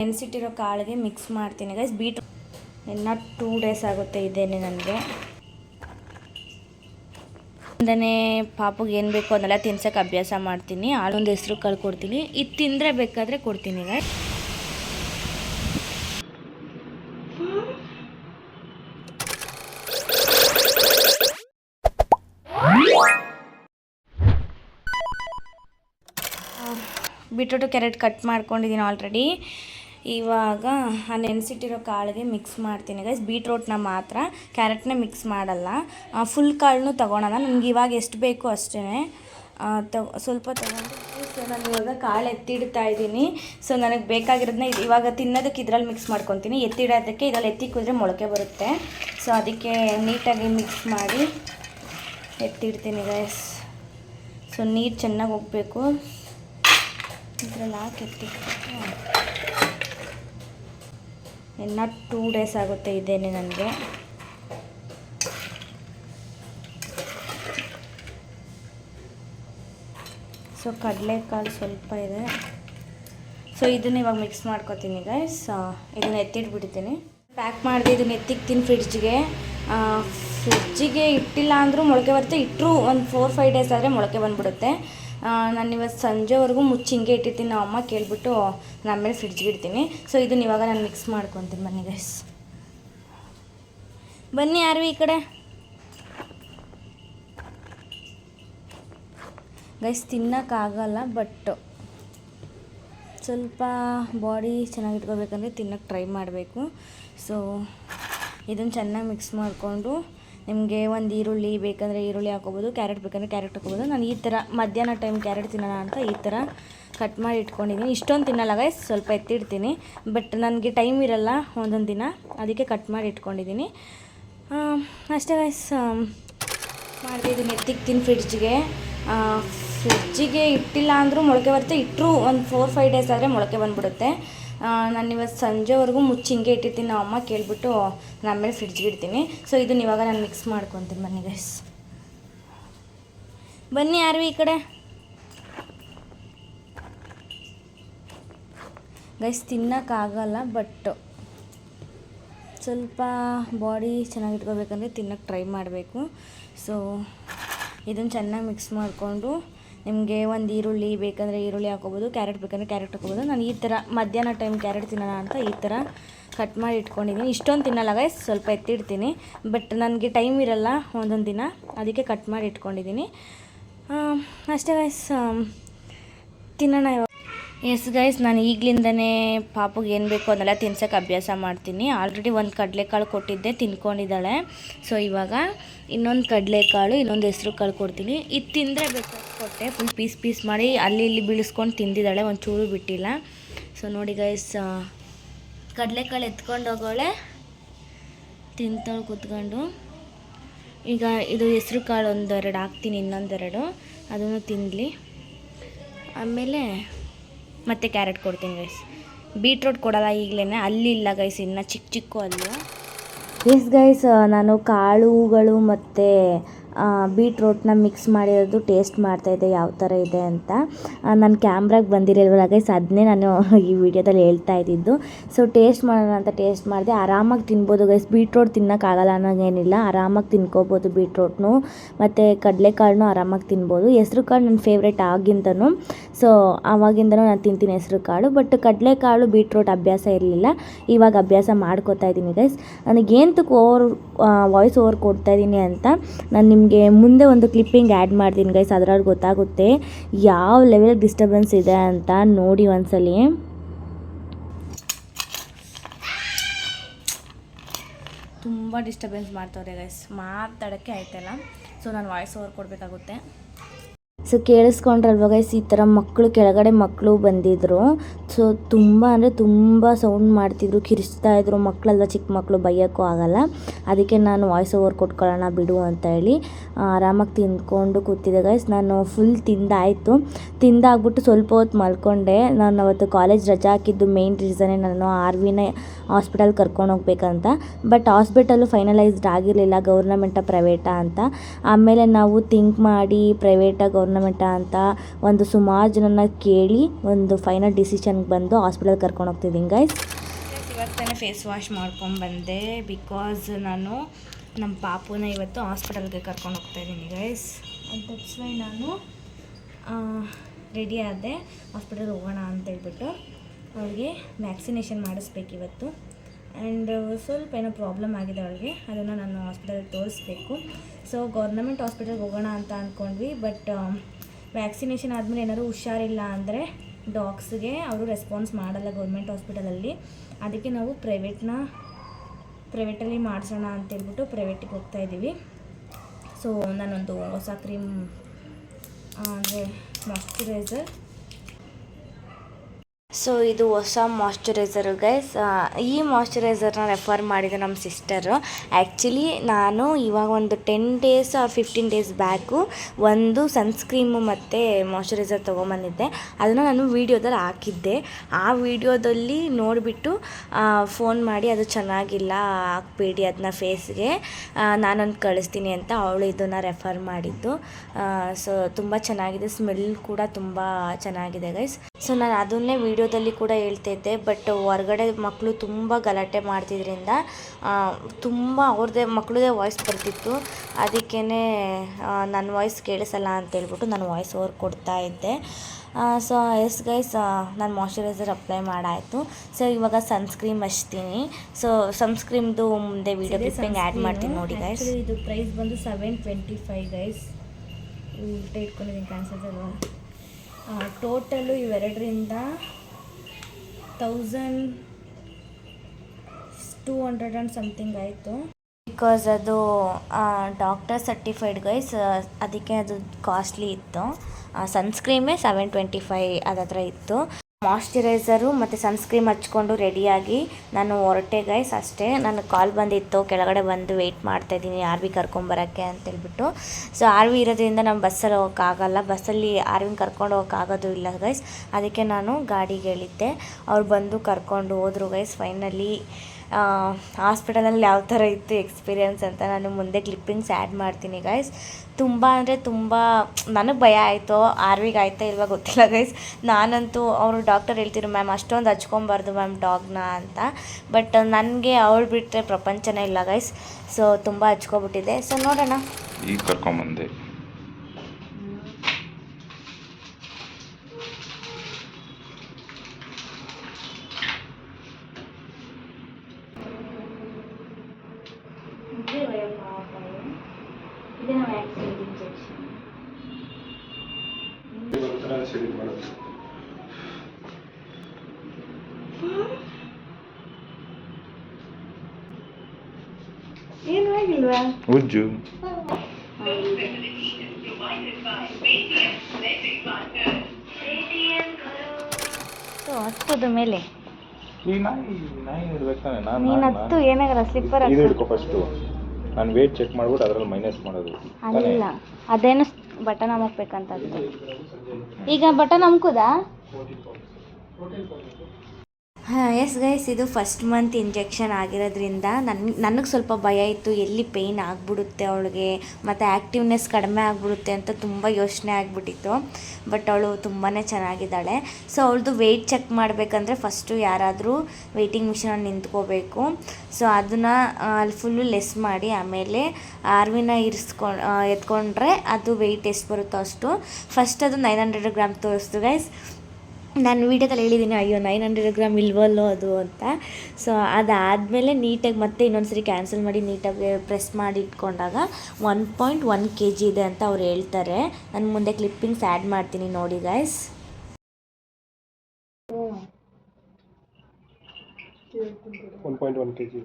ನೆನೆಸಿಟ್ಟಿರೋ ಕಾಳಿಗೆ ಮಿಕ್ಸ್ ಮಾಡ್ತೀನಿ guys beet ಇನ್ನು ಟೂ ಡೇಸ್ ಆಗುತ್ತೆ ಇದೇನೆ ನನಗೆ. ಅದನ್ನೇ ಪಾಪಗೆ ಏನು ಬೇಕು ಅದನ್ನೆಲ್ಲ ತಿನ್ಸೋಕೆ ಅಭ್ಯಾಸ ಮಾಡ್ತೀನಿ. ಆಳೊಂದು ಹೆಸರು ಕಾಳು ಕೊಡ್ತೀನಿ ಇದು ತಿಂದರೆ ಬೇಕಾದರೆ ಕೊಡ್ತೀನಿ ಗೈಸ್ ಬಿಟ್ರೋಟು ಕ್ಯಾರೆಟ್ ಕಟ್ ಮಾಡ್ಕೊಂಡಿದ್ದೀನಿ ಆಲ್ರೆಡಿ ಇವಾಗ ಆ ನೆನೆಸಿಟ್ಟಿರೋ ಕಾಳಿಗೆ ಮಿಕ್ಸ್ ಮಾಡ್ತೀನಿ ಗೈಸ್ ಬೀಟ್ರೋಟ್ನ ಮಾತ್ರ ಕ್ಯಾರೆಟ್ನ ಮಿಕ್ಸ್ ಮಾಡಲ್ಲ. ಫುಲ್ ಕಾಳನ್ನು ತೊಗೊಳಲ್ಲ. ನಮ್ಗೆ ಇವಾಗ ಎಷ್ಟು ಬೇಕು ಅಷ್ಟೇ ತಗೊ ಸ್ವಲ್ಪ ತೊಗೊಂಡು ಸೊ ನಾನು ಇವಾಗ ಕಾಳು ಎತ್ತಿಡ್ತಾ ಇದ್ದೀನಿ. ಸೊ ನನಗೆ ಬೇಕಾಗಿರೋದನ್ನ ಇದು ಇವಾಗ ತಿನ್ನೋದಕ್ಕೆ ಇದರಲ್ಲಿ ಮಿಕ್ಸ್ ಮಾಡ್ಕೊತೀನಿ. ಎತ್ತಿಡೋದಕ್ಕೆ ಇದರಲ್ಲಿ ಎತ್ತಿ ಕುದ್ರೆ ಮೊಳಕೆ ಬರುತ್ತೆ. ಸೊ ಅದಕ್ಕೆ ನೀಟಾಗಿ ಮಿಕ್ಸ್ ಮಾಡಿ ಎತ್ತಿಡ್ತೀನಿ ಗೈಸ್ ಸೊ ನೀರು ಚೆನ್ನಾಗಿ ಹೋಗಬೇಕು ಇದರಲ್ಲಿ ಹಾಕಿ ಎತ್ತಿಟ್ಬಿಟ್ಟು ಇನ್ನು ಟೂ ಡೇಸ್ ಆಗುತ್ತೆ ಇದೇನೆ ನನಗೆ. ಸೊ ಕಡಲೆಕಾಳು ಸ್ವಲ್ಪ ಇದೆ. ಸೊ ಇದನ್ನ ಇವಾಗ ಮಿಕ್ಸ್ ಮಾಡ್ಕೊತೀನಿ ಗೈಸ್ ಇದನ್ನ ಎತ್ತಿಟ್ಬಿಡ್ತೀನಿ. ಪ್ಯಾಕ್ ಮಾಡಿದೆ ಇದನ್ನು ಎತ್ತಿಕ್ತೀನಿ ಫ್ರಿಡ್ಜ್ಗೆ ಫ್ರಿಡ್ಜಿಗೆ ಇಟ್ಟಿಲ್ಲ ಅಂದರೂ ಮೊಳಕೆ ಬರುತ್ತೆ ಇಟ್ಟರು ಒಂದು ಫೋರ್ ಫೈವ್ ಡೇಸ್ ಆದರೆ ಮೊಳಕೆ ಬಂದ್ಬಿಡುತ್ತೆ. ನಾನು ಇವತ್ತು ಸಂಜೆವರೆಗೂ ಮುಚ್ಚಿ ಹಿಂಗೆ ಇಟ್ಟಿರ್ತೀನಿ. ನಮ್ಮ ಅಮ್ಮ ಕೇಳಿಬಿಟ್ಟು ನಾನು ಮೇಲೆ ಫ್ರಿಡ್ಜ್ಗೆ ಇಡ್ತೀನಿ. ಸೊ ಇದನ್ನ ಇವಾಗ ನಾನು ಮಿಕ್ಸ್ ಮಾಡ್ಕೊತೀನಿ ಬನ್ನಿ ಗೈಸ್ ಬನ್ನಿ ಯಾರು ಈ ಕಡೆ? ಗೈಸ್ ತಿನ್ನೋಕ್ಕಾಗಲ್ಲ ಬಟ್ ಸ್ವಲ್ಪ ಬಾಡಿ ಚೆನ್ನಾಗಿ ಇಟ್ಕೋಬೇಕಂದ್ರೆ ತಿನ್ನೋಕ್ಕೆ ಟ್ರೈ ಮಾಡಬೇಕು. ಸೊ ಇದನ್ನು ಚೆನ್ನಾಗಿ ಮಿಕ್ಸ್ ಮಾಡಿಕೊಂಡು ನಿಮಗೆ ಒಂದು ಈರುಳ್ಳಿ ಬೇಕಂದರೆ ಈರುಳ್ಳಿ ಹಾಕೋಬೋದು, ಕ್ಯಾರೆಟ್ ಬೇಕಂದರೆ ಕ್ಯಾರೆಟ್ ಹಾಕೋಬೋದು. ನಾನು ಈ ಥರ ಮಧ್ಯಾಹ್ನ ಟೈಮ್ ಕ್ಯಾರೆಟ್ ತಿನ್ನೋಣ ಅಂತ ಈ ಥರ ಕಟ್ ಮಾಡಿ ಇಟ್ಕೊಂಡಿದ್ದೀನಿ ಇಷ್ಟೊಂದು ತಿನ್ನಲ್ಲ ಗೈಸ್ ಸ್ವಲ್ಪ ಎತ್ತಿಡ್ತೀನಿ. ಬಟ್ ನನಗೆ ಟೈಮ್ ಇರಲ್ಲ ಒಂದೊಂದು ದಿನ, ಅದಕ್ಕೆ ಕಟ್ ಮಾಡಿ ಇಟ್ಕೊಂಡಿದ್ದೀನಿ ಅಷ್ಟೇ ಗೈಸ್ ಮಾಡ್ತಿದ್ದೀನಿ ಎತ್ತಿಕ್ತೀನಿ ಫ್ರಿಡ್ಜ್ಗೆ ಫ್ರಿಡ್ಜಿಗೆ ಇಟ್ಟಿಲ್ಲ ಅಂದರೂ ಮೊಳಕೆ ಬರುತ್ತೆ ಇಟ್ಟರು ಒಂದು ಫೋರ್ ಫೈವ್ ಡೇಸ್ ಆದರೆ ಮೊಳಕೆ ಬಂದ್ಬಿಡುತ್ತೆ. ನಾನು ಇವತ್ತು ಸಂಜೆವರೆಗೂ ಮುಚ್ಚಿ ಹಿಂಗೆ ಇಟ್ಟಿರ್ತೀನಿ. ನಾವು ಅಮ್ಮ ಕೇಳಿಬಿಟ್ಟು ನಾನು ಆಮೇಲೆ ಫ್ರಿಡ್ಜ್ಗೆ ಇಡ್ತೀನಿ. ಸೊ ಇದನ್ನ ಇವಾಗ ನಾನು ಮಿಕ್ಸ್ ಮಾಡ್ಕೊತೀನಿ ಬನ್ನಿ ಗೈಸ್ ಬನ್ನಿ ಯಾರು ಈ ಕಡೆ? ಗೈಸ್ ತಿನ್ನೋಕ್ಕಾಗಲ್ಲ ಬಟ್ ಸ್ವಲ್ಪ ಬಾಡಿ ಚೆನ್ನಾಗಿ ಇಟ್ಕೋಬೇಕಂದ್ರೆ ತಿನ್ನೋಕ್ಕೆ ಟ್ರೈ ಮಾಡಬೇಕು. ಸೊ ಇದನ್ನು ಚೆನ್ನಾಗಿ ಮಿಕ್ಸ್ ಮಾಡಿಕೊಂಡು ನಿಮಗೆ ಒಂದು ಈರುಳ್ಳಿ ಬೇಕಂದರೆ ಈರುಳ್ಳಿ ಹಾಕೋಬೋದು, ಕ್ಯಾರೆಟ್ ಬೇಕಂದರೆ ಕ್ಯಾರೆಟ್ ಹಾಕೋಬೋದು. ನಾನು ಈ ಥರ ಮಧ್ಯಾಹ್ನ ಟೈಮ್ ಕ್ಯಾರೆಟ್ ತಿನ್ನೋಣ ಅಂತ ಈ ಥರ ಕಟ್ ಮಾಡಿ ಇಟ್ಕೊಂಡಿದ್ದೀನಿ ಇಷ್ಟೊಂದು ತಿನ್ನಲ್ಲ ಗೈಸ್ ಸ್ವಲ್ಪ ಎತ್ತಿಡ್ತೀನಿ. ಬಟ್ ನನಗೆ ಟೈಮ್ ಇರಲ್ಲ ಒಂದೊಂದು ದಿನ, ಅದಕ್ಕೆ ಕಟ್ ಮಾಡಿ ಇಟ್ಕೊಂಡಿದ್ದೀನಿ ಅಷ್ಟೇ ಗೈಸ್ ತಿನ್ನೋಣ ಇವಾಗ. ಎಸ್ ಗೈಸ್ ನಾನು ಈಗಲಿಂದನೇ ಪಾಪುಗೆ ಏನು ಬೇಕೋ ಅದನ್ನೆಲ್ಲ ತಿನ್ಸೋಕೆ ಅಭ್ಯಾಸ ಮಾಡ್ತೀನಿ. ಆಲ್ರೆಡಿ ಒಂದು ಕಡಲೆಕಾಳು ಕೊಟ್ಟಿದ್ದೆ, ತಿನ್ಕೊಂಡಿದ್ದಾಳೆ. ಸೊ ಇವಾಗ ಇನ್ನೊಂದು ಕಡಲೆಕಾಳು, ಇನ್ನೊಂದು ಹೆಸ್ರು ಕಾಳು ಕೊಡ್ತೀನಿ. ಇದು ತಿಂದರೆ ಬೇಕಾದ್ರೆ ಕೊಟ್ಟೆ. ಫುಲ್ ಪೀಸ್ ಪೀಸ್ ಮಾಡಿ ಅಲ್ಲಿ ಇಲ್ಲಿ ಬೀಳಿಸ್ಕೊಂಡು ತಿಂದಿದ್ದಾಳೆ ಒಂದು ಚೂರು ಬಿಟ್ಟಿಲ್ಲ. ಸೊ ನೋಡಿ ಗೈಸ್ ಕಡಲೆಕಾಳು ಎತ್ಕೊಂಡು ಹೋಗೋಳೆ. ತಿಂತಾಳು ಕೂತ್ಕೊಂಡು. ಈಗ ಇದು ಹೆಸ್ರು ಕಾಳು ಒಂದೆರಡು ಹಾಕ್ತೀನಿ, ಇನ್ನೊಂದೆರಡು. ಅದನ್ನು ತಿನ್ನಲಿ ಆಮೇಲೆ ಮತ್ತೆ ಕ್ಯಾರೆಟ್ ಕೊಡ್ತೀನಿ ಗೈಸ್ ಬೀಟ್ರೋಟ್ ಕೊಡಲ್ಲ ಈಗಲೇ ಅಲ್ಲಿ ಇಲ್ಲ ಗೈಸ್ ಇನ್ನು ಚಿಕ್ಕ ಚಿಕ್ಕ ಅಲ್ಲು ಎಸ್ ಗೈಸ್ ನಾನು ಕಾಳುಗಳು ಮತ್ತು ಬೀಟ್ರೋಟ್ನ ಮಿಕ್ಸ್ ಮಾಡಿರೋದು ಟೇಸ್ಟ್ ಮಾಡ್ತಾಯಿದ್ದೆ ಯಾವ ಥರ ಇದೆ ಅಂತ. ನನ್ನ ಕ್ಯಾಮ್ರಾಗೆ ಬಂದಿರಲ್ವಲ್ಲ ಗೈಸ್ ಅದನ್ನೇ ನಾನು ಈ ವಿಡಿಯೋದಲ್ಲಿ ಹೇಳ್ತಾ ಇದ್ದಿದ್ದು. ಸೊ ಟೇಸ್ಟ್ ಮಾಡೋಣ ಅಂತ ಟೇಸ್ಟ್ ಮಾಡಿದೆ. ಆರಾಮಾಗಿ ತಿನ್ಬೋದು ಗೈಸ್ ಬೀಟ್ರೋಟ್ ತಿನ್ನೋಕ್ಕಾಗಲ್ಲ ಅನ್ನೋಂಗೇನಿಲ್ಲ ಆರಾಮಾಗಿ ತಿನ್ಕೋಬೋದು ಬೀಟ್ರೋಟ್ನು ಮತ್ತು ಕಡಲೆಕಾಳನ್ನು ಆರಾಮಾಗಿ ತಿನ್ಬೋದು. ಹೆಸ್ರು ಕಾಳು ನನ್ನ ಫೇವ್ರೇಟ್ ಆಗಿಂದನು. ಸೊ ಆವಾಗಿಂದನೂ ನಾನು ತಿಂತೀನಿ ಹೆಸ್ರು ಕಾಳು ಬಟ್ ಕಡಲೆಕಾಳು ಬೀಟ್ರೋಟ್ ಅಭ್ಯಾಸ ಇರಲಿಲ್ಲ. ಇವಾಗ ಅಭ್ಯಾಸ ಮಾಡ್ಕೋತಾ ಇದ್ದೀನಿ ಗೈಸ್ ನನಗೇಂತಕ್ಕೆ ಓವರ್ ವಾಯ್ಸ್ ಓವರ್ ಕೊಡ್ತಾ ಇದ್ದೀನಿ ಅಂತ ನಾನು ನಿಮಗೆ ಮುಂದೆ ಒಂದು ಕ್ಲಿಪ್ಪಿಂಗ್ ಆ್ಯಡ್ ಮಾಡ್ತೀನಿ ಗೈಸ್ ಅದ್ರಲ್ಲಿ ಗೊತ್ತಾಗುತ್ತೆ ಯಾವ ಲೆವೆಲ್ ಡಿಸ್ಟರ್ಬೆನ್ಸ್ ಇದೆ ಅಂತ ನೋಡಿ ಒಂದ್ಸಲಿ. ತುಂಬ ಡಿಸ್ಟರ್ಬೆನ್ಸ್ ಮಾಡ್ತವ್ರೆ ಗೈಸ್ ಮಾತಾಡೋಕ್ಕೆ ಆಯ್ತಲ್ಲ? ಸೊ ನಾನು ವಾಯ್ಸ್ ಓವರ್ ಕೊಡಬೇಕಾಗುತ್ತೆ. ಸೊ ಕೇಳಿಸ್ಕೊಂಡ್ರಲ್ವ ಗೈಸ್ ಈ ಥರ ಮಕ್ಕಳು ಕೆಳಗಡೆ ಮಕ್ಕಳು ಬಂದಿದ್ರು. ಸೊ ತುಂಬ ಅಂದರೆ ತುಂಬ ಸೌಂಡ್ ಮಾಡ್ತಿದ್ರು, ಕಿರಿಸ್ತಾ ಇದ್ರು. ಮಕ್ಕಳೆಲ್ಲ ಚಿಕ್ಕ ಮಕ್ಕಳು ಬೈಯೋಕ್ಕೂ ಆಗಲ್ಲ. ಅದಕ್ಕೆ ನಾನು ವಾಯ್ಸ್ ಓವರ್ ಕೊಟ್ಕೊಳ್ಳೋಣ ಬಿಡು ಅಂತ ಹೇಳಿ ಆರಾಮಾಗಿ ತಿಂದ್ಕೊಂಡು ಕೂತಿದ್ದೆ ಗೈಸ್ ನಾನು ಫುಲ್ ತಿಂದಾಯಿತು. ತಿಂದಾಗ್ಬಿಟ್ಟು ಸ್ವಲ್ಪ ಹೊತ್ತು ಮಲ್ಕೊಂಡೆ. ನಾನು ಅವತ್ತು ಕಾಲೇಜ್ ರಜಾ ಹಾಕಿದ್ದು ಮೇನ್ ರೀಸನ್ನೇ ನಾನು ಆರ್ ವಿನ ಹಾಸ್ಪಿಟಲ್ ಕರ್ಕೊಂಡು ಹೋಗ್ಬೇಕಂತ. ಬಟ್ ಹಾಸ್ಪಿಟಲು ಫೈನಲೈಸ್ಡ್ ಆಗಿರಲಿಲ್ಲ ಗೌರ್ನಮೆಂಟ ಪ್ರೈವೇಟಾ ಅಂತ. ಆಮೇಲೆ ನಾವು ಥಿಂಕ್ ಮಾಡಿ ಪ್ರೈವೇಟಾ ಗೌರ್ನಮೆಂಟಾ ಅಂತ ಒಂದು ಸುಮಾರು ಜನನ ಕೇಳಿ ಒಂದು ಫೈನಲ್ ಡಿಸಿಷನ್ಗೆ ಬಂದು ಹಾಸ್ಪಿಟಲ್ಗೆ ಕರ್ಕೊಂಡು ಹೋಗ್ತಿದ್ದೀನಿ ಗೈಸ್ ಇವತ್ತೇ ಫೇಸ್ ವಾಶ್ ಮಾಡ್ಕೊಂಡು ಬಂದೆ ಬಿಕಾಸ್ ನಾನು ನಮ್ಮ ಪಾಪುನ ಇವತ್ತು ಹಾಸ್ಪಿಟಲ್ಗೆ ಕರ್ಕೊಂಡು ಹೋಗ್ತಾ ಇದ್ದೀನಿ ಗೈಸ್ ದಟ್ಸ್ ವೈ ನಾನು ರೆಡಿ ಆದೆ. ಹಾಸ್ಪಿಟಲ್ಗೆ ಹೋಗೋಣ ಅಂತ ಹೇಳ್ಬಿಟ್ಟು ಅವ್ರಿಗೆ ವ್ಯಾಕ್ಸಿನೇಷನ್ ಮಾಡಿಸ್ಬೇಕು ಇವತ್ತು ಆ್ಯಂಡ್ ಸ್ವಲ್ಪ ಏನೋ ಪ್ರಾಬ್ಲಮ್ ಆಗಿದೆ ಅವಳಿಗೆ. ಅದನ್ನು ನಾನು ಹಾಸ್ಪಿಟಲ್ಗೆ ತೋರಿಸ್ಬೇಕು. ಸೊ ಗೌರ್ಮೆಂಟ್ ಹಾಸ್ಪಿಟಲ್ಗೆ ಹೋಗೋಣ ಅಂತ ಅಂದ್ಕೊಂಡ್ವಿ ಬಟ್ ವ್ಯಾಕ್ಸಿನೇಷನ್ ಆದಮೇಲೆ ಏನಾದರೂ ಹುಷಾರಿಲ್ಲ ಅಂದರೆ ಡಾಗ್ಸ್ಗೆ ಅವರು ರೆಸ್ಪಾನ್ಸ್ ಮಾಡಲ್ಲ ಗೌರ್ಮೆಂಟ್ ಹಾಸ್ಪಿಟಲಲ್ಲಿ ಅದಕ್ಕೆ ನಾವು ಪ್ರೈವೇಟ್ನ ಪ್ರೈವೇಟಲ್ಲಿ ಮಾಡಿಸೋಣ ಅಂತೇಳ್ಬಿಟ್ಟು ಪ್ರೈವೇಟಿಗೆ ಹೋಗ್ತಾ ಇದ್ದೀವಿ. ಸೊ ನಾನೊಂದು ಹೊಸ ಕ್ರೀಮ್ ಅಂದರೆ ಮಾಯ್ಶ್ಚರೈಸರ್ ಸೊ ಇದು ಹೊಸ ಮಾಯ್ಶ್ಚರೈಸರು ಗೈಸ್ ಈ ಮಾಯ್ಶ್ಚರೈಸರ್ನ ರೆಫರ್ ಮಾಡಿದ ನಮ್ಮ ಸಿಸ್ಟರು ಆ್ಯಕ್ಚುಲಿ ನಾನು ಇವಾಗ ಒಂದು ten days fifteen days back ಒಂದು ಸನ್ಸ್ಕ್ರೀಮು ಮತ್ತು ಮಾಯ್ಶ್ಚರೈಸರ್ ತೊಗೊಂಬಂದಿದ್ದೆ. ಅದನ್ನು ನಾನು ವೀಡಿಯೋದಲ್ಲಿ ಹಾಕಿದ್ದೆ. ಆ ವಿಡಿಯೋದಲ್ಲಿ ನೋಡಿಬಿಟ್ಟು ಫೋನ್ ಮಾಡಿ ಅದು ಚೆನ್ನಾಗಿಲ್ಲ, ಹಾಕ್ಬೇಡಿ ಅದನ್ನ ಫೇಸ್ಗೆ ನಾನೊಂದು ಕಳಿಸ್ತೀನಿ ಅಂತ ಅವಳು ಇದನ್ನು ರೆಫರ್ ಮಾಡಿದ್ದು. ಸೊ ತುಂಬ ಚೆನ್ನಾಗಿದೆ. ಸ್ಮೆಲ್ ಕೂಡ ತುಂಬ ಚೆನ್ನಾಗಿದೆ ಗೈಸ್ ಸೊ ನಾನು ಅದನ್ನೇ ವಿಡಿಯೋದಲ್ಲಿ ಕೂಡ ಹೇಳ್ತಿದ್ದೆ ಬಟ್ ಹೊರ್ಗಡೆ ಮಕ್ಕಳು ತುಂಬ ಗಲಾಟೆ ಮಾಡ್ತಿದ್ರಿಂದ ತುಂಬ ಅವ್ರದ್ದೇ ಮಕ್ಕಳದೇ ವಾಯ್ಸ್ ಬರ್ತಿತ್ತು. ಅದಕ್ಕೇ ನನ್ನ ವಾಯ್ಸ್ ಕೇಳಿಸಲ್ಲ ಅಂತೇಳ್ಬಿಟ್ಟು ನಾನು ವಾಯ್ಸ್ ಓವರ್ ಕೊಡ್ತಾ ಇದ್ದೆ. ಸೊ ಎಸ್ ಗೈಸ್ ನಾನು ಮಾಯ್ಶ್ಚರೈಸರ್ ಅಪ್ಲೈ ಮಾಡಾಯಿತು. ಸೊ ಇವಾಗ ಸನ್ಸ್ಕ್ರೀಮ್ ಹಚ್ತೀನಿ ಸೊ ಸನ್ಸ್ಕ್ರೀಮ್ದು ಮುಂದೆ ವಿಡಿಯೋ ಕ್ಲಿಪ್ಪಿಂಗ್ ಆ್ಯಡ್ ಮಾಡ್ತೀನಿ ನೋಡಿ ಗೈಸ್ ಇದು ಪ್ರೈಸ್ ಬಂದು ಸೆವೆನ್ ಟ್ವೆಂಟಿ ಫೈವ್ ಗೈಸ್ ಇಟ್ಕೊಂಡಿದ್ದೀನಿ ಕ್ಯಾನ್ಸಲ್ ಕ್ಯಾನ್ಸಲ್ಸಲ್ವ total ಇವೆರಡರಿಂದ thousand two hundred and something ಆಯಿತು. ಬಿಕಾಸ್ ಅದು ಡಾಕ್ಟರ್ ಸರ್ಟಿಫೈಡ್ ಗೈಸ್ ಅದಕ್ಕೆ ಅದು ಕಾಸ್ಟ್ಲಿ ಇತ್ತು. ಸನ್ಸ್ಕ್ರೀಮೇ ಸೆವೆನ್ ಟ್ವೆಂಟಿ ಫೈ ಅದತ್ರ ಇತ್ತು. ಮಾಯ್ಶ್ಚರೈಸರು ಮತ್ತು ಸನ್ಸ್ಕ್ರೀಮ್ ಹಚ್ಕೊಂಡು ರೆಡಿಯಾಗಿ ನಾನು ಹೊರಟೆ ಗೈಸ್ ಅಷ್ಟೇ. ನನಗೆ ಕಾಲ್ ಬಂದಿತ್ತು, ಕೆಳಗಡೆ ಬಂದು ವೆಯ್ಟ್ ಮಾಡ್ತಾಯಿದ್ದೀನಿ ಆರ್ ವಿ ಕರ್ಕೊಂಬರೋಕ್ಕೆ ಅಂತೇಳ್ಬಿಟ್ಟು ಸೊ ಆರ್ ವಿ ಇರೋದ್ರಿಂದ ನಮ್ಮ ಬಸ್ಸಲ್ಲಿ ಹೋಗೋಕ್ಕಾಗಲ್ಲ. ಬಸ್ಸಲ್ಲಿ ಆರ್ ವಿನ ಕರ್ಕೊಂಡು ಹೋಗೋಕ್ಕಾಗೋದು ಇಲ್ಲ ಗೈಸ್ ಅದಕ್ಕೆ ನಾನು ಗಾಡಿಗೆ ಹೇಳಿದ್ದೆ. ಅವ್ರು ಬಂದು ಕರ್ಕೊಂಡು ಹೋದರು ಗೈಸ್ ಫೈನಲಿ ಹಾಸ್ಪಿಟಲಲ್ಲಿ ಯಾವ ಥರ ಇತ್ತು ಎಕ್ಸ್ಪೀರಿಯನ್ಸ್ ಅಂತ ನಾನು ಮುಂದೆ ಕ್ಲಿಪ್ಪಿಂಗ್ಸ್ ಆ್ಯಡ್ ಮಾಡ್ತೀನಿ ಗೈಸ್ ತುಂಬ ಅಂದರೆ ತುಂಬ, ನನಗೆ ಭಯ ಆಯಿತು, ಆರ್ವಿಗೆ ಆಯ್ತಾ ಇಲ್ವಾ ಗೊತ್ತಿಲ್ಲ ಗೈಸ್ ನಾನಂತೂ ಅವರು ಡಾಕ್ಟರ್ ಹೇಳ್ತಿರು ಮ್ಯಾಮ್ ಅಷ್ಟೊಂದು ಹಚ್ಕೊಬಾರ್ದು ಮ್ಯಾಮ್ ಡಾಗ್ನ ಅಂತ. ಬಟ್ ನನಗೆ ಅವಳು ಬಿಟ್ಟರೆ ಪ್ರಪಂಚನೇ ಇಲ್ಲ ಗೈಸ್ ಸೊ ತುಂಬ ಹಚ್ಕೊಬಿಟ್ಟಿದೆ ಸೊ ನೋಡೋಣ. ಈಗ ಕರ್ಕೊಂಬಂದೆ. ಏನು ಆಗಿಲ್ವಾ ಉಜ್ಜು ಹತ್ತದ ಮೇಲೆ. ನಾನು ನೀನು ಹತ್ತು ಏನಾಗಲ್ಲ ಸ್ಲಿಪ್ಪರ್ ಇದು ಹಿಡ್ಕೊ ಫಸ್ಟು ನಾನು ವೇಟ್ ಚೆಕ್ ಮಾಡ್ಬಿಟ್ಟು ಅದರಲ್ಲಿ ಮೈನಸ್ ಮಾಡೋದು. ಅಲ್ಲ ಅದೇನು ಬಟನ್ ಹಾಕ್ಬೇಕಂತ ಈಗ ಬಟನ್ ಅಮ್ಕುದಾ? ಹಾಂ ಎಸ್ ಗೈಸ್ ಇದು ಫಸ್ಟ್ ಮಂತ್ ಇಂಜೆಕ್ಷನ್ ಆಗಿರೋದ್ರಿಂದ ನನ್ನ ನನಗೆ ಸ್ವಲ್ಪ ಭಯ ಇತ್ತು. ಎಲ್ಲಿ ಪೇಯ್ನ್ ಆಗಿಬಿಡುತ್ತೆ ಅವಳಿಗೆ? ಮತ್ತು ಆ್ಯಕ್ಟಿವ್ನೆಸ್ ಕಡಿಮೆ ಆಗಿಬಿಡುತ್ತೆ ಅಂತ ತುಂಬ ಯೋಚನೆ ಆಗಿಬಿಟ್ಟಿತ್ತು. ಬಟ್ ಅವಳು ತುಂಬಾ ಚೆನ್ನಾಗಿದ್ದಾಳೆ. ಸೊ ಅವಳದು ವೆಯ್ಟ್ ಚೆಕ್ ಮಾಡಬೇಕಂದ್ರೆ ಫಸ್ಟು ಯಾರಾದರೂ ವೆಯ್ಟಿಂಗ್ ಮಿಷನಲ್ಲಿ ನಿಂತ್ಕೋಬೇಕು. ಸೊ ಅದನ್ನು ಅಲ್ಲಿ ಫುಲ್ಲು ಲೆಸ್ ಮಾಡಿ ಆಮೇಲೆ ಆರ್ವಿನ ಇರಿಸ್ಕೊಂಡು ಎತ್ಕೊಂಡ್ರೆ ಅದು ವೆಯ್ಟ್ ಎಷ್ಟು ಬರುತ್ತೋ ಅಷ್ಟು. ಫಸ್ಟ್ ಅದು ನೈನ್ ಹಂಡ್ರೆಡ್ ಗ್ರಾಮ್ ತೋರಿಸ್ತು ಗೈಸ್ ನಾನು ವೀಡಿಯೋದಲ್ಲಿ ಹೇಳಿದ್ದೀನಿ ಅಯ್ಯೋ ನೈನ್ ಹಂಡ್ರೆಡ್ ಗ್ರಾಮ್ ಇಲ್ವಲ್ಲೋ ಅದು ಅಂತ. ಸೊ ಅದಾದಮೇಲೆ ನೀಟಾಗಿ ಮತ್ತೆ ಇನ್ನೊಂದ್ಸರಿ ಕ್ಯಾನ್ಸಲ್ ಮಾಡಿ ನೀಟಾಗಿ ಪ್ರೆಸ್ ಮಾಡಿ ಇಟ್ಕೊಂಡಾಗ one point one K G ಇದೆ ಅಂತ ಅವ್ರು ಹೇಳ್ತಾರೆ. ನಾನು ಮುಂದೆ ಕ್ಲಿಪ್ಪಿಂಗ್ಸ್ ಆ್ಯಡ್ ಮಾಡ್ತೀನಿ ನೋಡಿ guys one point one K G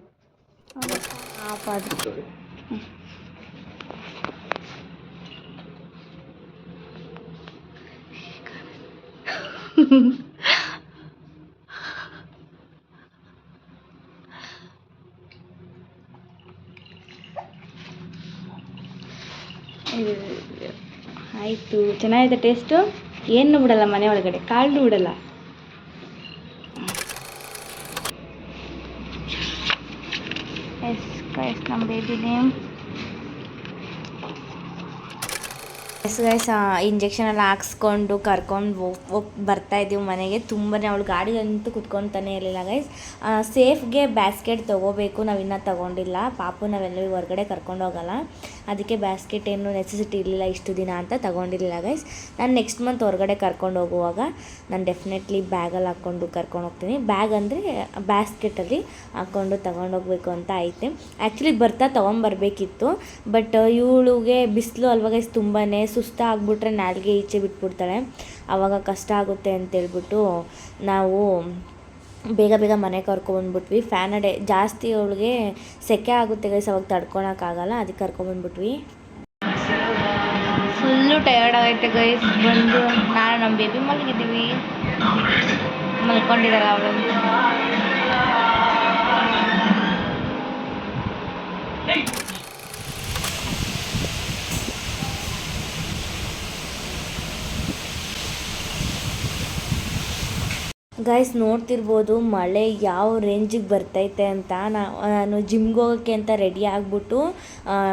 ಆಯಿತು ಚೆನ್ನಾಗಿದೆ ಟೇಸ್ಟು ಏನು ಬಿಡಲ್ಲ ಮನೆ ಒಳಗಡೆ? ಕಾಳು ಬಿಡಲ್ಲ ಎಸ್ ಕೈಸ್ ನಮ್ಮ baby name yes guys injection ಎಲ್ಲ ಹಾಕ್ಸ್ಕೊಂಡು ಕರ್ಕೊಂಡು ಬರ್ತಾ ಇದ್ದೀವಿ ಮನೆಗೆ. ತುಂಬಾ ಅವಳು ಗಾಡಿಯಂತೂ ಕುತ್ಕೊತಾನೆ ಇರಲಿಲ್ಲ ಗೈಸ್ ಸೇಫ್ಗೆ ಬ್ಯಾಸ್ಕೆಟ್ ತೊಗೋಬೇಕು. ನಾವು ಇನ್ನೂ ತೊಗೊಂಡಿಲ್ಲ. ಪಾಪು ನಾವೆಲ್ಲರಿಗೂ ಹೊರಗಡೆ ಕರ್ಕೊಂಡು ಹೋಗಲ್ಲ. ಅದಕ್ಕೆ ಬ್ಯಾಸ್ಕೆಟ್ ಏನು ನೆಸೆಸಿಟಿ ಇರಲಿಲ್ಲ, ಇಷ್ಟು ದಿನ ಅಂತ ತೊಗೊಂಡಿರಲಿಲ್ಲ ಗೈಸ್ ನಾನು ನೆಕ್ಸ್ಟ್ ಮಂತ್ ಹೊರಗಡೆ ಕರ್ಕೊಂಡು ಹೋಗುವಾಗ ನಾನು ಡೆಫಿನೆಟ್ಲಿ ಬ್ಯಾಗಲ್ಲಿ ಹಾಕ್ಕೊಂಡು ಕರ್ಕೊಂಡು ಹೋಗ್ತೀನಿ. ಬ್ಯಾಗ್ ಅಂದರೆ ಬ್ಯಾಸ್ಕೆಟಲ್ಲಿ ಹಾಕ್ಕೊಂಡು ಹೋಗಬೇಕು ಅಂತ ಐತೆ. ಆ್ಯಕ್ಚುಲಿ ಬರ್ತಾ ತೊಗೊಂಬರ್ಬೇಕಿತ್ತು ಬಟ್ ಇವಳಿಗೆ ಬಿಸಿಲು ಅಲ್ವಾ ಗೈಸ್ ತುಂಬಾ ಸುಸ್ತ ಆಗ್ಬಿಟ್ರೆ ನಾಲ್ಗೆ ಈಚೆ ಬಿಟ್ಬಿಡ್ತಾಳೆ. ಆವಾಗ ಕಷ್ಟ ಆಗುತ್ತೆ ಅಂತೇಳ್ಬಿಟ್ಟು ನಾವು ಬೇಗ ಬೇಗ ಮನೆ ಕರ್ಕೊಬಂದ್ಬಿಟ್ವಿ ಫ್ಯಾನ್ ಅಡೆ ಜಾಸ್ತಿ ಅವಳಿಗೆ ಸೆಕೆ ಆಗುತ್ತೆ ಗೈಸ್ ಅವಾಗ ತಡ್ಕೊಳಕ್ಕಾಗಲ್ಲ ಅದಕ್ಕೆ ಕರ್ಕೊಬಂದ್ಬಿಟ್ವಿ ಫುಲ್ಲು ಟಯರ್ಡ್ ಆಗೈತೆ ಗೈಸ್ ಬಂದು ನಾನು ನಮ್ಮ ಬೇಬಿ ಮಲಗಿದ್ದೀವಿ. ಮಲ್ಕೊಂಡಿದ್ದಾರೆ ಅವಳು. ಗೈಸ್ ನೋಡ್ತಿರ್ಬೋದು ಮಳೆ ಯಾವ ರೇಂಜಿಗೆ ಬರ್ತೈತೆ ಅಂತ. ನಾನು ಜಿಮ್ಗೆ ಹೋಗೋಕ್ಕೆ ಅಂತ ರೆಡಿ ಆಗಿಬಿಟ್ಟು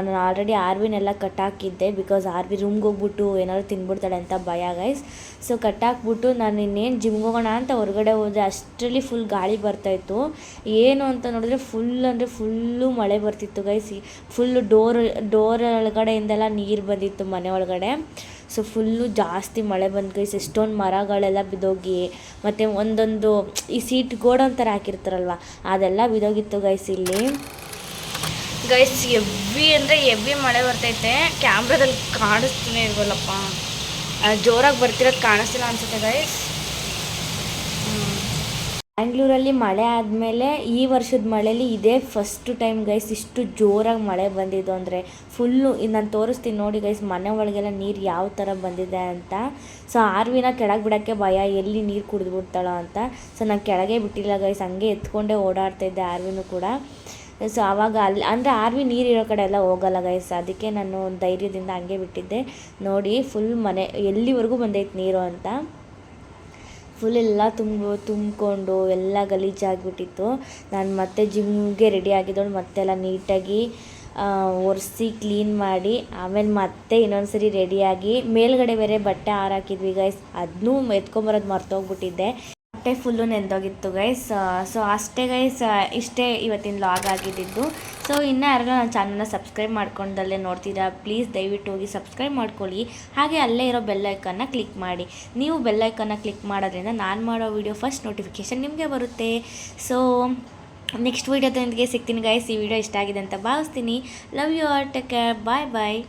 ನಾನು ಆಲ್ರೆಡಿ ಆರ್ವಿನೆಲ್ಲ ಕಟ್ಟಾಕಿದ್ದೆ ಬಿಕಾಸ್ ಆರ್ವಿ ರೂಮ್ಗೆ ಹೋಗ್ಬಿಟ್ಟು ಏನಾದ್ರು ತಿನ್ಬಿಡ್ತಾಳೆ ಅಂತ ಭಯ ಗೈಸ್ ಸೊ ಕಟ್ಟಾಕ್ಬಿಟ್ಟು ನಾನು ಇನ್ನೇನು ಜಿಮ್ಗೆ ಹೋಗೋಣ ಅಂತ ಹೊರಗಡೆ ಹೋದೆ ಅಷ್ಟರಲ್ಲಿ ಫುಲ್ ಗಾಳಿ ಬರ್ತಾಯಿತ್ತು. ಏನು ಅಂತ ನೋಡಿದ್ರೆ ಫುಲ್ ಅಂದರೆ ಫುಲ್ಲು ಮಳೆ ಬರ್ತಿತ್ತು ಗೈಸ್ ಫುಲ್ಲು ಡೋರ್ ಡೋರ್ ಒಳಗಡೆಯಿಂದೆಲ್ಲ ನೀರು ಬಂದಿತ್ತು ಮನೆ ಒಳಗಡೆ. ಸೊ ಫುಲ್ಲು ಜಾಸ್ತಿ ಮಳೆ ಬಂದು ಗೈಸ್ ಎಷ್ಟೊಂದು ಮರಗಳೆಲ್ಲ ಬಿದ್ದೋಗಿ, ಮತ್ತು ಒಂದೊಂದು, ಈ ಸೀಟ್ ಗೋಡನ್ ಥರ ಹಾಕಿರ್ತಾರಲ್ವ, ಅದೆಲ್ಲ ಬಿದ್ದೋಗಿತ್ತು ಗೈಸ್ ಇಲ್ಲಿ. ಗೈಸ್ ಎವ್ವಿ ಅಂದರೆ ಎವ್ವಿ ಮಳೆ ಬರ್ತೈತೆ ಕ್ಯಾಮ್ರಾದಲ್ಲಿ ಕಾಣಿಸ್ತಾನೆ ಇಲ್ವಲ್ಲಪ್ಪ. ಜೋರಾಗಿ ಬರ್ತಿರೋದು ಕಾಣಿಸ್ತಿಲ್ಲ ಅನ್ಸುತ್ತೆ ಗೈಸ್ ಬ್ಯಾಂಗ್ಳೂರಲ್ಲಿ ಮಳೆ ಆದಮೇಲೆ ಈ ವರ್ಷದ ಮಳೆಯಲ್ಲಿ ಇದೇ ಫಸ್ಟ್ ಟೈಮ್ ಗೈಸ್ ಇಷ್ಟು ಜೋರಾಗಿ ಮಳೆ ಬಂದಿದ್ದು ಅಂದರೆ ಫುಲ್ಲು ನಾನು ತೋರಿಸ್ತೀನಿ ನೋಡಿ ಗೈಸ್ ಮನೆ ಒಳಗೆಲ್ಲ ನೀರು ಯಾವ ಥರ ಬಂದಿದೆ ಅಂತ. ಸೊ ಆರ್ವಿನ ಕೆಳಗೆ ಬಿಡೋಕ್ಕೆ ಭಯ, ಎಲ್ಲಿ ನೀರು ಕುಡಿದ್ಬಿಡ್ತಾಳೋ ಅಂತ. ಸೊ ನಾನು ಕೆಳಗೆ ಬಿಟ್ಟಿಲ್ಲ ಗೈಸ್ ಹಂಗೆ ಎತ್ಕೊಂಡೇ ಓಡಾಡ್ತಾ ಇದ್ದೆ ಆರ್ವಿನೂ ಕೂಡ. ಸೊ ಆವಾಗ ಅಲ್ಲಿ ಅಂದರೆ ಆರ್ವಿ ನೀರು ಇರೋ ಕಡೆ ಎಲ್ಲ ಹೋಗಲ್ಲ ಗೈಸ್ ಅದಕ್ಕೆ ನಾನು ಧೈರ್ಯದಿಂದ ಹಂಗೆ ಬಿಟ್ಟಿದ್ದೆ. ನೋಡಿ ಫುಲ್ ಮನೆ, ಎಲ್ಲಿವರೆಗೂ ಬಂದೈತೆ ನೀರು ಅಂತ. ಫುಲ್ ಎಲ್ಲ ತುಂಬ, ತುಂಬಿಕೊಂಡು ಎಲ್ಲ ಗಲೀಜಾಗಿಬಿಟ್ಟಿತ್ತು. ನಾನು ಮತ್ತೆ ಜಿಮ್ಗೆ ರೆಡಿ ಆಗಿದ್ದವಳು ಮತ್ತೆಲ್ಲ ನೀಟಾಗಿ ಒರೆಸಿ ಕ್ಲೀನ್ ಮಾಡಿ, ಆಮೇಲೆ ಮತ್ತೆ ಇನ್ನೊಂದು ಸರಿ ರೆಡಿಯಾಗಿ ಮೇಲ್ಗಡೆ ಬೇರೆ ಬಟ್ಟೆ ಆರಾಕಿದ್ವಿ ಗೈಸ್ ಅದನ್ನೂ ಎತ್ಕೊಂಬರೋದು ಮರ್ತೋಗ್ಬಿಟ್ಟಿದ್ದೆ. ಬಟ್ಟೆ ಫುಲ್ಲು ನೆಂದೋಗಿತ್ತು ಗೈಸ್ ಸೊ ಅಷ್ಟೇ ಗೈಸ್ ಇಷ್ಟೇ ಇವತ್ತಿನ ಲಾಗ್ ಆಗಿದ್ದಿದ್ದು ಸೊ ಇನ್ನೂ ಯಾರು ನನ್ನ ಚಾನಲ್ನ ಸಬ್ಸ್ಕ್ರೈಬ್ ಮಾಡ್ಕೊಂಡಲ್ಲೇ ನೋಡ್ತೀರಾ ಪ್ಲೀಸ್ ದಯವಿಟ್ಟು ಹೋಗಿ ಸಬ್ಸ್ಕ್ರೈಬ್ ಮಾಡ್ಕೊಳ್ಳಿ. ಹಾಗೆ ಅಲ್ಲೇ ಇರೋ ಬೆಲ್ಲೈಕನ್ನ ಕ್ಲಿಕ್ ಮಾಡಿ. ನೀವು ಬೆಲ್ಲೈಕನ್ನ ಕ್ಲಿಕ್ ಮಾಡೋದ್ರಿಂದ ನಾನು ಮಾಡೋ ವಿಡಿಯೋ ಫಸ್ಟ್ ನೋಟಿಫಿಕೇಷನ್ ನಿಮಗೆ ಬರುತ್ತೆ. ಸೊ ನೆಕ್ಸ್ಟ್ ವೀಡಿಯೋದೊಂದಿಗೆ ಸಿಗ್ತೀನಿ ಗೈಸ್ ಈ ವಿಡಿಯೋ ಇಷ್ಟ ಆಗಿದೆ ಅಂತ ಭಾವಿಸ್ತೀನಿ. Love you all take care bye bye